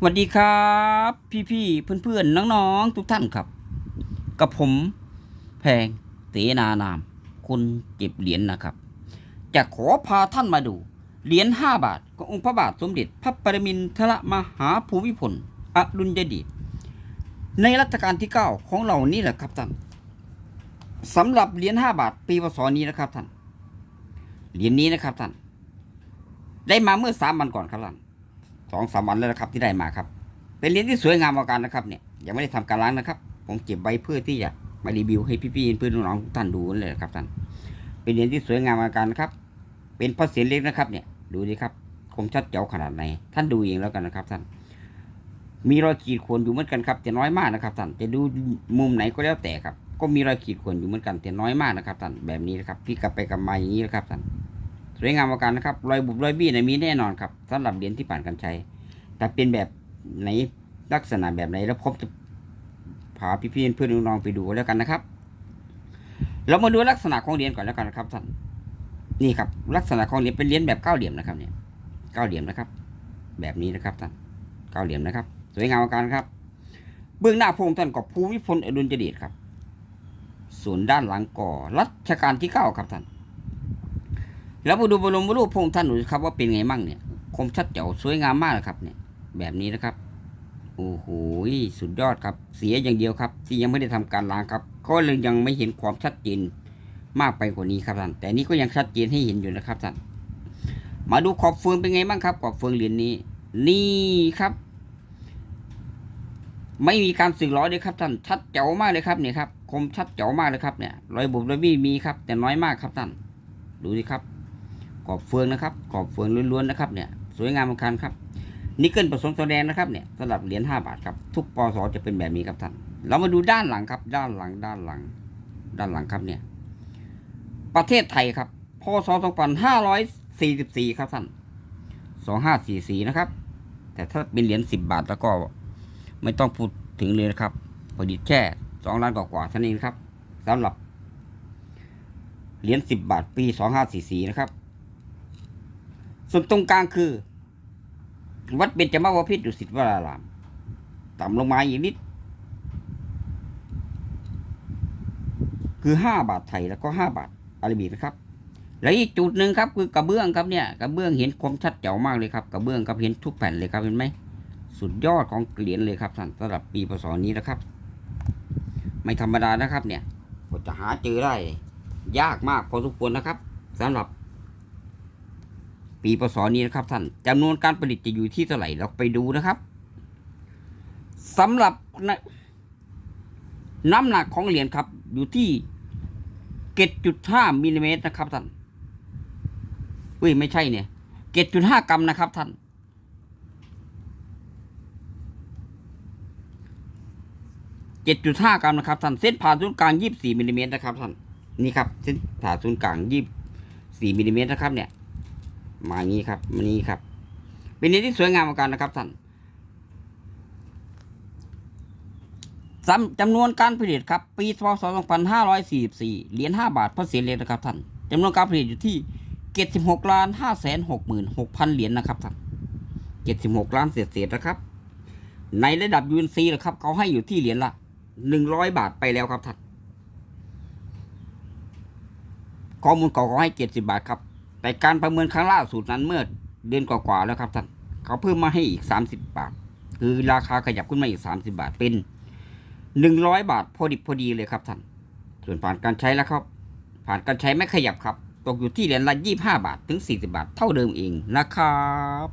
สวัสดีครับ พี่ๆเพื่อนๆนน้องๆทุกท่านครับ กับผมแพงเสนานาม คนเก็บเหรียญนะครับ จะขอพาท่านมาดู เหรียญห้าบาทขององค์พระบาทสมเด็จพระปรมินทรมหาภูมิพลอดุลยเดชในรัชกาลที่เก้าของเรานี่แหละครับท่านสำหรับเหรียญห้าบาทปีพศนี้นะครับท่านเหรียญนี้นะครับท่านได้มาเมื่อสามวันก่อนครับท่าน สองสามวันแล้วนะครับที่ได้มาครับ เป็นเหรียญที่สวยงามมากกันนะครับเนี่ยยังไม่ได้ทำการล้างนะครับ ผมเก็บไว้เพื่อที่จะมารีวิวให้พี่ๆเพื่อนน้องๆทุกท่านดูนั่นเลยครับท่านเป็นเหรียญที่สวยงามมากกันนะครับ เป็นพระเศียรเล็กนะครับ เนี่ยดูดิครับคมชัดเจ๋วขนาดไหนท่านดูเองแล้วกันนะครับท่านมีรอยขีดข่วนอยู่เหมือนกันครับแต่น้อยมากนะครับท่านจะดูมุมไหนก็แล้วแต่ครับ ก็มีรอยขีดข่วนอยู่เหมือนกันแต่น้อยมากนะครับท่านแบบนี้นะครับพี่กลับไปกลับมาอย่างนี้นะครับท่าน สวยงามมากกันนะครับ รอยบุบรอยบี้เนมีแน่นอนครับสำหรับเหรียญที่ผ่านการใช้แต่เป็นแบบไหนลักษณะแบบไหนแล้วผมจะพาพี่ๆเพื่อนน้องๆไปดูแล้วกันนะครับ เรามาดูลักษณะของเหรียญก่อนแล้วกันนะครับท่านนี่ครับ ลักษณะของเหรียญเป็นเหรียญแบบเก้าเหลี่ยมนะครับ เนี่ยเก้าเหลี่ยมนะครับ แบบนี้นะครับท่านเก้าเหลี่ยมนะครับ สวยงามมากกันครับ เบื้องหน้าพระองค์ท่านก็ภูมิพลอดุลยเดชครับ ส่วนด้านหลังก่อรัชกาลที่เก้าครับท่าน แล้วมาดูบรมรูปพระองค์ท่านหนูครับว่าเป็นไงมั่งเนี่ยคมชัดเจ๋วสวยงามมากนะครับ เนี่ย แบบนี้นะครับโอ้โหสุดยอดครับ เสียอย่างเดียวครับ ที่ยังไม่ได้ทำการล้างครับ ก็เลยยังไม่เห็นความชัดเจนมากไปกว่านี้ครับท่านแต่นี่ก็ยังชัดเจนให้เห็นอยู่นะครับท่านมาดูขอบเฟืองเป็นไงบ้างครับ ขอบเฟืองเหรียญนี้ นี่ครับ ไม่มีการสึกหรอเลยครับท่านชัดเจ๋วมากเลยครับเนี่ยครับคมชัดเจ๋วมากเลยครับเนี่ยรอยบุบรอยบี้มีครับ แต่น้อยมากครับท่านดูดิครับ ขอบเฟืองนะครับขอบเฟืองล้วนๆนะครับเนี่ยสวยงามมากครับนิกเกิลผสมทองแดงนะครับเนี่ยสำหรับเหรียญห้าบาทครับทุกปอสจะเป็นแบบนี้ครับท่าน เรามาดูด้านหลังครับ ด้านหลังด้านหลัง ด้านหลังครับเนี่ย ประเทศไทยครับพศ2544 ครับท่าน 2544 นะครับ แต่ถ้าเป็นเหรียญ10 บาทแล้วก็ไม่ต้องพูดถึงเลยนะครับผลิตแค่ 2 ล้านกว่าๆเท่านี้นะครับสำหรับเหรียญ10 บาทปี 2544 นะครับ ส่วนตรงกลางคือ วัดเบญจมาวพิตรดุสิตวรารามต่ำลงมาอีกนิด คือห้าบาทไทยแล้วก็ห้าบาทอาราบิกนะครับ แล้วอีกจุดหนึ่งครับ คือกระเบื้องครับเนี่ยกระเบื้องเห็นความชัดเจ๋วมากเลยครับกระเบื้องครับเห็นทุกแผ่นเลยครับเห็นไหมสุดยอดของเหรียญเลยครับท่านสำหรับปีพศนี้นะครับ ไม่ธรรมดานะครับเนี่ยจะหาเจอได้ ยากมากพอสมควรนะครับสำหรับ ปีพศนี้นะครับท่านจำนวนการผลิตจะอยู่ที่เท่าไหร่เราไปดูนะครับสำหรับนน้ำหนักของเหรียญครับ อยู่ที่เกตจุดห้ามิลลิเมตรนะครับท่านอุ้ยไม่ใช่เนี่ยเกตจุดห้ากรัมนะครับท่านเจ็ดจุดห้ากรัมนะครับท่านเส้นผ่าศูนย์กลางยี่สิบสี่มิลลิเมตรนะครับท่านนี่ครับเส้นผ่าศูนย์กลางยี่บสี่มิลลิเมตรนะครับเนี่ย มาอย่างนี้ครับมานี้ครับเป็นเหรียญที่สวยงามเหมือนกันนะครับท่านจำนวนการผลิตครับ ปีพศ2544เหรียญ5บาทพระเศียรเล็กนะครับท่านจำนวนการผลิตอยู่ที่76ล้าน5แสน66,000เหรียญนะครับท่าน76ล้านเศษๆนะครับ ในระดับ UNC นะครับเขาให้อยู่ที่เหรียญละ 100 บาทไปแล้วครับท่านข้อมูลเก่าเขาให้ 70 บาทครับ แต่การประเมินครั้งล่าสุดนั้นเมื่อเดือนกว่าๆแล้วครับท่านเขาเพิ่มมาให้อีก 30 บาท คือราคาขยับขึ้นมาอีก 30 บาทเป็น 100 บาทพอดิบพอดีเลยครับท่านส่วนผ่านการใช้แล้วครับ ผ่านการใช้ไม่ขยับครับ ตกอยู่ที่เหรียญละ25 บาทถึง 40 บาทเท่าเดิมเองนะครับ